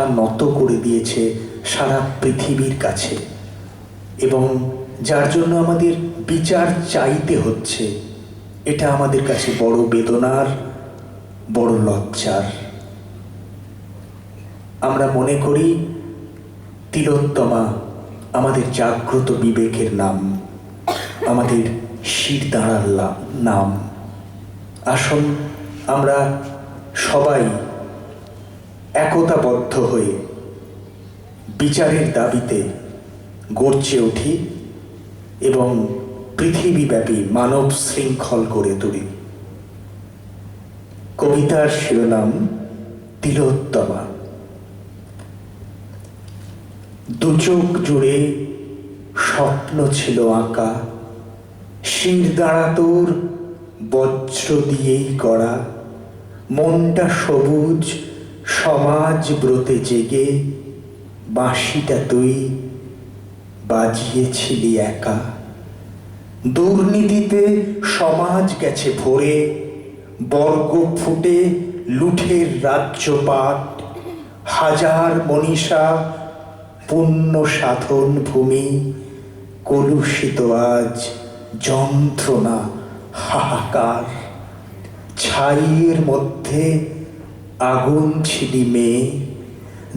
মাথা নত করে দিয়েছে সারা পৃথিবীর কাছে। এবং যার জন্য আমাদের বিচার চাইতে হচ্ছে, এটা আমাদের কাছে বড় বেদনার, বড় লজ্জার। আমরা মনে করি, তিলোত্তমা আমাদের জাগ্রত বিবেকের নাম, আমাদের শির দাঁড়ার নাম। আসুন, আমরা সবাই একতাবদ্ধ হয়ে বিচারের দাবিতে গর্জে উঠি এবং পৃথিবীব্যাপী মানব শৃঙ্খল করে তুলি। কবিতার শিরোনাম তিলোত্তমা। দু চোখ জুড়ে স্বপ্ন ছিল আঁকা, শির দাঁড়া তোর বজ্র দিয়েই করা মনটা সবুজ সমাজ ব্রতে জেগে বাঁশিটা তুই বাজিয়েছিলি একা। দুর্নীতিতে সমাজ গেছে ভরে, বর্গ ফুটে লুঠের রাজ্যপাট। হাজার মনীষা পুণ্য সাধন ভূমি, কলুষিত আজ যন্ত্রণা হাহাকার। ছাইয়ের মধ্যে আগুন ছিলি মেয়ে।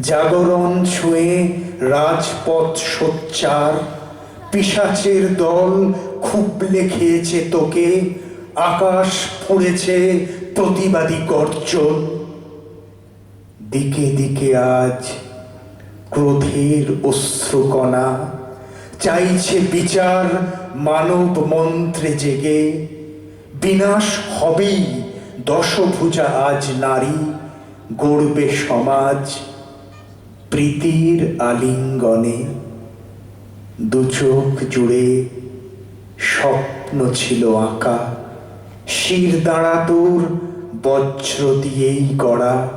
জাগরণ ছুঁয়ে রাজপথ সোচ্চার। পিসাচের দল খুবলে খেয়েছে তোকে। আকাশ ফুঁড়েছে প্রতিবাদী গর্জন। দিকে দিকে আজ ক্রোধের অশ্রুকণা। চাইছে বিচার মানব মন্ত্রে জেগে। বিনাশ হবেই দশভুজা আজ নারী। গড়বে সমাজ প্রীতির আলিঙ্গনে। দু চোখ জুড়ে স্বপ্ন ছিল আঁকা। শির দাঁড়া তোর বজ্র দিয়েই গড়া।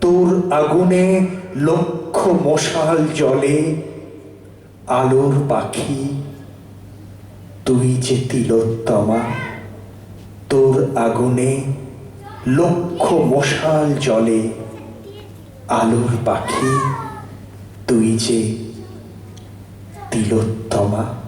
তোর আগুনে লক্ষ মশাল জলে। আলোর পাখি, তুই যে তিলোত্তমা, তোর আগুনে লক্ষ মশাল জলে আলোর পাখি তুই যে তিলোত্তমা।